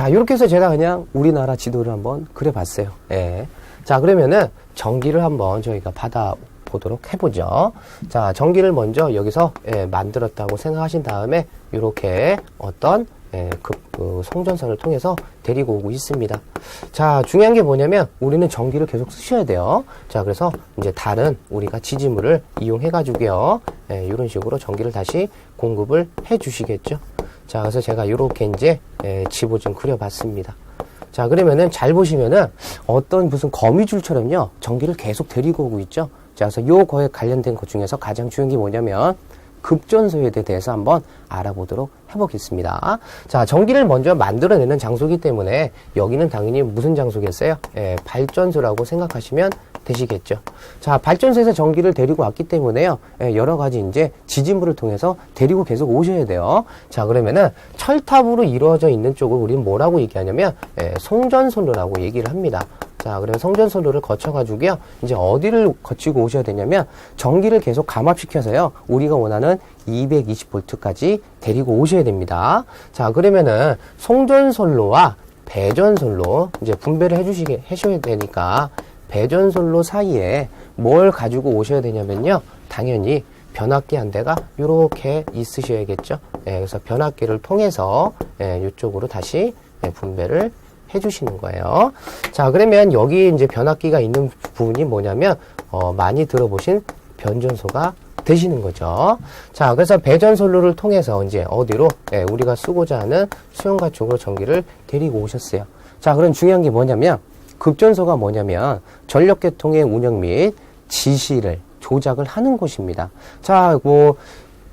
자, 이렇게 해서 제가 그냥 우리나라 지도를 한번 그려봤어요. 예. 자, 그러면은 전기를 한번 저희가 받아 보도록 해보죠. 자, 전기를 먼저 여기서 예, 만들었다고 생각하신 다음에 이렇게 어떤 예, 그, 그 송전선을 통해서 데리고 오고 있습니다. 자, 중요한 게 뭐냐면 우리는 전기를 계속 쓰셔야 돼요. 자, 그래서 이제 다른 우리가 지지물을 이용해가지고요. 예, 이런 식으로 전기를 다시 공급을 해 주시겠죠. 자, 그래서 제가 이렇게 이제 예, 지보 좀 그려봤습니다. 자, 그러면은 잘 보시면은 어떤 무슨 거미줄처럼요, 전기를 계속 데리고 오고 있죠. 자, 그래서 요거에 관련된 것 중에서 가장 중요한 게 뭐냐면 급전소에 대해서 한번 알아보도록 해보겠습니다. 자, 전기를 먼저 만들어내는 장소이기 때문에 여기는 당연히 무슨 장소겠어요? 예, 발전소라고 생각하시면 되시겠죠. 자, 발전소에서 전기를 데리고 왔기 때문에요. 예, 여러 가지 이제 지진물을 통해서 데리고 계속 오셔야 돼요. 자, 그러면은 철탑으로 이루어져 있는 쪽을 우리는 뭐라고 얘기하냐면 예, 송전선로라고 얘기를 합니다. 자, 그래서 성전선로를 거쳐가지고요. 이제 어디를 거치고 오셔야 되냐면 전기를 계속 감압시켜서요. 우리가 원하는 220볼트까지 데리고 오셔야 됩니다. 자, 그러면은 송전선로와 배전선로 이제 분배를 해주시게 해셔야 되니까 배전선로 사이에 뭘 가지고 오셔야 되냐면요. 당연히 변압기 한 대가 이렇게 있으셔야겠죠. 예, 그래서 변압기를 통해서 예, 이쪽으로 다시 예, 분배를 해주시는 거예요. 자, 그러면 여기 이제 변압기가 있는 부분이 뭐냐면, 어, 많이 들어보신 변전소가 되시는 거죠. 자, 그래서 배전선로를 통해서 이제 어디로, 예, 우리가 쓰고자 하는 수용가 쪽으로 전기를 데리고 오셨어요. 자, 그럼 중요한 게 뭐냐면, 급전소가 뭐냐면, 전력계통의 운영 및 지시를 조작을 하는 곳입니다. 자, 뭐,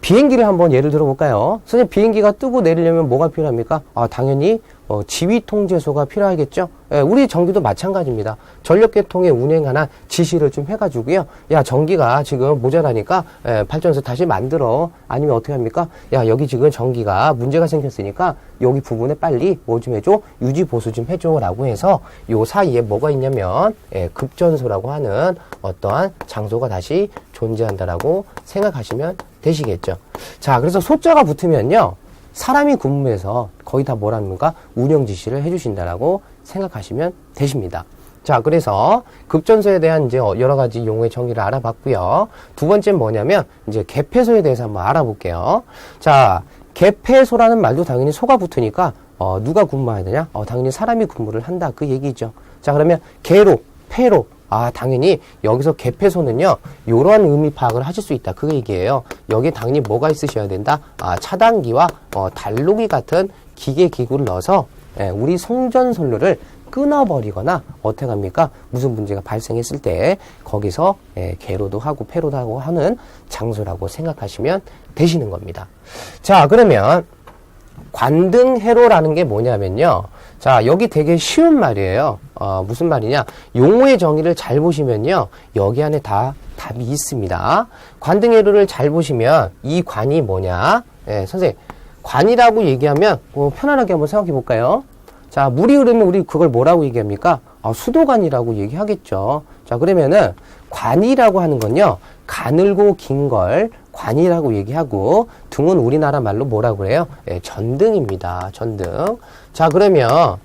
비행기를 한번 예를 들어 볼까요? 선생님, 비행기가 뜨고 내리려면 뭐가 필요합니까? 아, 당연히 어, 지휘 통제소가 필요하겠죠. 예, 우리 전기도 마찬가지입니다. 전력 계통에 운행하는 지시를 좀 해가지고요. 야 전기가 지금 모자라니까 예, 발전소 다시 만들어. 아니면 어떻게 합니까? 야 여기 지금 전기가 문제가 생겼으니까 여기 부분에 빨리 뭐 좀 해줘 유지 보수 좀 해줘라고 해서 요 사이에 뭐가 있냐면 예, 급전소라고 하는 어떠한 장소가 다시 존재한다라고 생각하시면 되시겠죠. 자 그래서 소자가 붙으면요. 사람이 근무해서 거의 다 뭐랍니까? 운영 지시를 해주신다라고 생각하시면 되십니다. 자, 그래서 급전소에 대한 이제 여러 가지 용어의 정의를 알아봤고요. 두 번째 뭐냐면 이제 개폐소에 대해서 한번 알아볼게요. 자, 개폐소라는 말도 당연히 소가 붙으니까 어, 누가 근무해야 되냐? 어, 당연히 사람이 근무를 한다 그 얘기죠. 자, 그러면 개로, 폐로 아, 당연히 여기서 개폐소는요, 요런 의미 파악을 하실 수 있다. 그 얘기예요. 여기 당연히 뭐가 있으셔야 된다? 아, 차단기와 어, 달로기 같은 기계 기구를 넣어서 예, 우리 송전선로를 끊어버리거나 어떻게 합니까? 무슨 문제가 발생했을 때 거기서 예, 개로도 하고 폐로도 하고 하는 장소라고 생각하시면 되시는 겁니다. 자, 그러면 관등해로라는 게 뭐냐면요. 자, 여기 되게 쉬운 말이에요. 어, 무슨 말이냐. 용어의 정의를 잘 보시면요. 여기 안에 다 답이 있습니다. 관등해로를 잘 보시면 이 관이 뭐냐. 예, 선생님. 관이라고 얘기하면 뭐 편안하게 한번 생각해 볼까요? 자, 물이 흐르면 우리 그걸 뭐라고 얘기합니까? 아, 수도관이라고 얘기하겠죠. 자, 그러면은 관이라고 하는 건요. 가늘고 긴 걸 관이라고 얘기하고 등은 우리나라 말로 뭐라고 그래요? 예, 전등입니다. 전등. 자, 그러면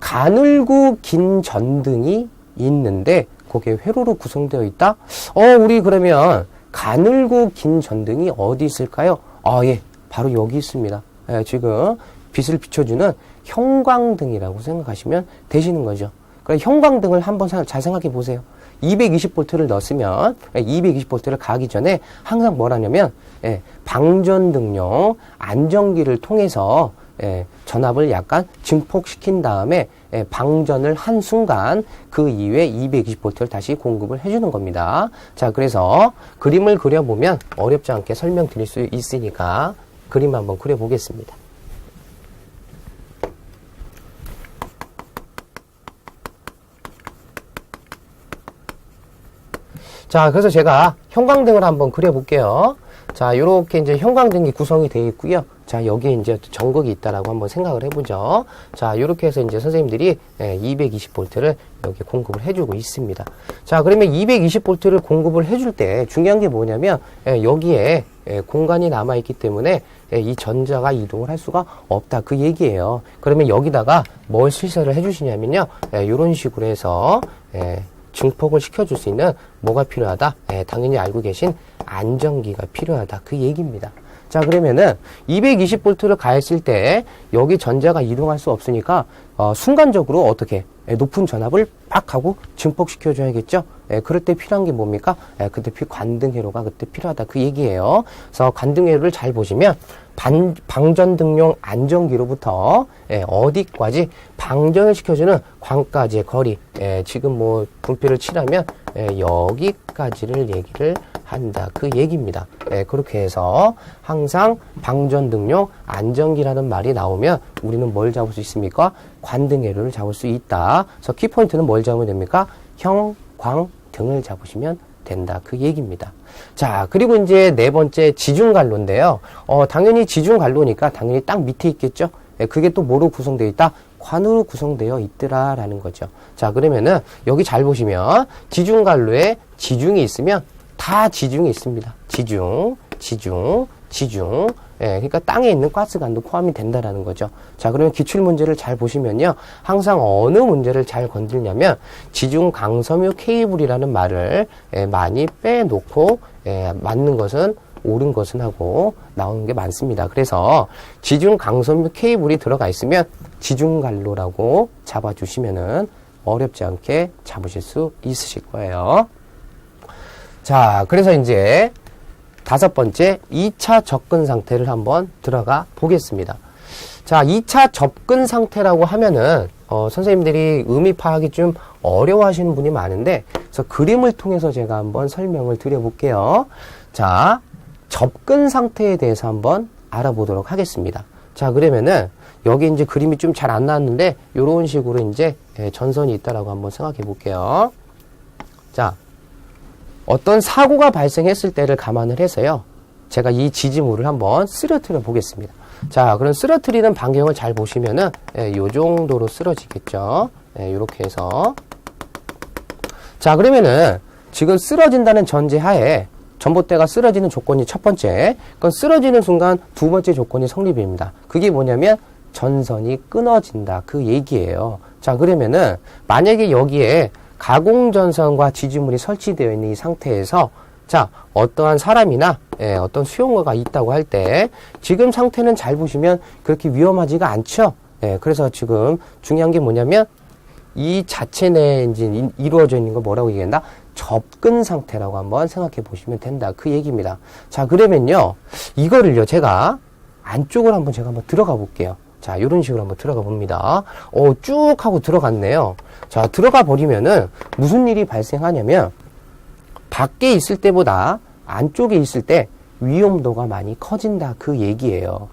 가늘고 긴 전등이 있는데 거기에 회로로 구성되어 있다? 어, 우리 그러면 가늘고 긴 전등이 어디 있을까요? 아, 예. 바로 여기 있습니다. 예, 지금 빛을 비춰주는 형광등이라고 생각하시면 되시는 거죠. 그럼 형광등을 한번 잘 생각해 보세요. 220볼트를 넣었으면 220볼트를 가기 전에 항상 뭐라냐면 예, 방전등용 안전기를 통해서 예, 전압을 약간 증폭시킨 다음에 예, 방전을 한 순간 그 이후에 220볼트를 다시 공급을 해주는 겁니다. 자, 그래서 그림을 그려보면 어렵지 않게 설명드릴 수 있으니까 그림 한번 그려보겠습니다. 자, 그래서 제가 형광등을 한번 그려볼게요. 자, 요렇게 이제 형광등이 구성이 되어 있고요. 자, 여기에 이제 전극이 있다라고 한번 생각을 해보죠. 자, 요렇게 해서 이제 선생님들이 220볼트를 여기 공급을 해주고 있습니다. 자, 그러면 220볼트를 공급을 해줄 때 중요한 게 뭐냐면 여기에 예, 공간이 남아있기 때문에 예, 이 전자가 이동을 할 수가 없다. 그 얘기예요. 그러면 여기다가 뭘 실설을 해주시냐면요. 예, 이런 식으로 해서 예, 증폭을 시켜줄 수 있는 뭐가 필요하다? 예, 당연히 알고 계신 안전기가 필요하다. 그 얘기입니다. 자, 그러면은 220볼트를 가했을 때 여기 전자가 이동할 수 없으니까 어, 순간적으로 어떻게 예, 높은 전압을 빡 하고 증폭시켜 줘야겠죠. 예, 그럴 때 필요한 게 뭡니까? 예, 그때 필 관등회로가 그때 필요하다 그 얘기예요. 그래서 관등회로를 잘 보시면 반, 방전 등용 안전기로부터 예, 어디까지 방전을 시켜주는 광까지의 거리 예, 지금 뭐 분필을 칠하면 예, 여기까지를 얘기를 한다 그 얘기입니다. 예, 그렇게 해서 항상 방전 등용 안전기라는 말이 나오면 우리는 뭘 잡을 수 있습니까? 관등회로를 잡을 수 있다. 그래서 키포인트는 뭘 잡으면 됩니까? 형, 광 등을 잡으시면 된다. 그 얘기입니다. 자, 그리고 이제 네 번째 지중간로인데요. 어, 당연히 지중간로니까 당연히 딱 밑에 있겠죠? 예, 그게 또 뭐로 구성되어 있다? 관으로 구성되어 있더라라는 거죠. 자, 그러면은 여기 잘 보시면 지중간로에 지중이 있으면 다 지중이 있습니다. 지중, 지중, 지중. 예, 그러니까 땅에 있는 가스관도 포함이 된다라는 거죠. 자, 그러면 기출 문제를 잘 보시면요. 항상 어느 문제를 잘 건드리냐면 지중 강섬유 케이블이라는 말을 예, 많이 빼놓고 예, 맞는 것은 옳은 것은 하고 나오는 게 많습니다. 그래서 지중 강섬유 케이블이 들어가 있으면 지중간로라고 잡아 주시면은 어렵지 않게 잡으실 수 있으실 거예요. 자, 그래서 이제 다섯 번째 2차 접근 상태를 한번 들어가 보겠습니다. 자, 2차 접근 상태라고 하면은 어, 선생님들이 의미 파악이 좀 어려워하시는 분이 많은데 그래서 그림을 통해서 제가 한번 설명을 드려볼게요. 자, 접근 상태에 대해서 한번 알아보도록 하겠습니다. 자, 그러면은 여기 이제 그림이 좀 잘 안 나왔는데 이런 식으로 이제 예, 전선이 있다라고 한번 생각해 볼게요. 자, 어떤 사고가 발생했을 때를 감안을 해서요. 제가 이 지지물을 한번 쓰러뜨려 보겠습니다. 자, 그럼 쓰러뜨리는 반경을 잘 보시면은 예, 요 정도로 쓰러지겠죠. 예, 이렇게 해서 자, 그러면은 지금 쓰러진다는 전제하에 전봇대가 쓰러지는 조건이 첫 번째, 그건 쓰러지는 순간 두 번째 조건이 성립입니다. 그게 뭐냐면 전선이 끊어진다. 그 얘기예요. 자, 그러면은 만약에 여기에 가공 전선과 지지물이 설치되어 있는 이 상태에서 자, 어떠한 사람이나 예, 어떤 수용어가 있다고 할 때 지금 상태는 잘 보시면 그렇게 위험하지가 않죠. 예, 그래서 지금 중요한 게 뭐냐면 이 자체 내에 이제 이- 이루어져 있는 걸 뭐라고 얘기한다? 접근 상태라고 한번 생각해 보시면 된다. 그 얘기입니다. 자, 그러면요. 이거를요, 제가 안쪽으로 한번 제가 한번 들어가 볼게요. 자, 이런 식으로 한번 들어가 봅니다. 어, 쭉 하고 들어갔네요. 자, 들어가 버리면은 무슨 일이 발생하냐면 밖에 있을 때보다 안쪽에 있을 때 위험도가 많이 커진다. 그 얘기예요.